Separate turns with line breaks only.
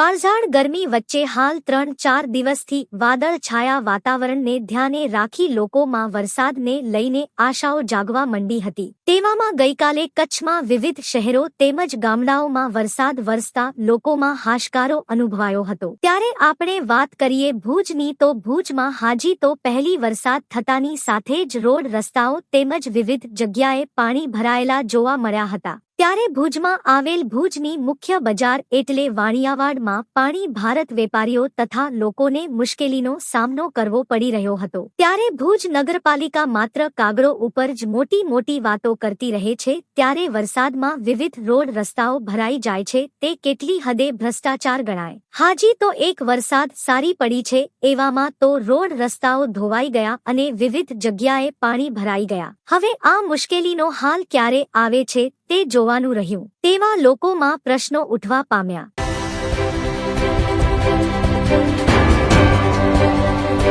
કાળઝાળ ગરમી વચ્ચે હાલ ત્રણ ચાર દિવસથી વાદળછાયા વાતાવરણને ધ્યાને રાખી લોકોમાં વરસાદને લઈને આશાઓ જાગવા મંડી હતી. તેવામાં ગઈકાલે કચ્છમાં વિવિધ શહેરો તેમજ ગામડાઓમાં વરસાદ વરસતા લોકોમાં હાશકારો અનુભવાયો હતો. ત્યારે આપણે વાત કરીએ ભુજની તો ભુજમાં હાજી તો પહેલી વરસાદ થતાની સાથે જ રોડ રસ્તાઓ તેમજ વિવિધ જગ્યાએ પાણી ભરાયેલા જોવા મળ્યા હતા. ત્યારે ભુજમાં આવેલ ભુજની મુખ્ય બજાર એટલે વાણિયાવાડમાં પાણી ભારત વેપારીઓ તથા લોકોને મુશ્કેલીનો સામનો કરવો પડી રહ્યો હતો. ત્યારે ભુજ નગરપાલિકા માત્ર કાગળો ઉપર જ મોટી મોટી વાતો કરતી રહે છે, ત્યારે વરસાદમાં વિવિધ રોડ રસ્તાઓ ભરાઈ જાય છે, તે કેટલી હદે ભ્રષ્ટાચાર ગણાય. હાજી તો એક વરસાદ સારી પડી છે, એવામાં તો રોડ રસ્તાઓ ધોવાઈ ગયા અને વિવિધ જગ્યાએ પાણી ભરાઈ ગયા. હવે આ મુશ્કેલીનો હાલ ક્યારે આવે છે તે જોવાનું રહ્યું. તેવા લોકોમાં પ્રશ્નો ઉઠવા પામ્યા.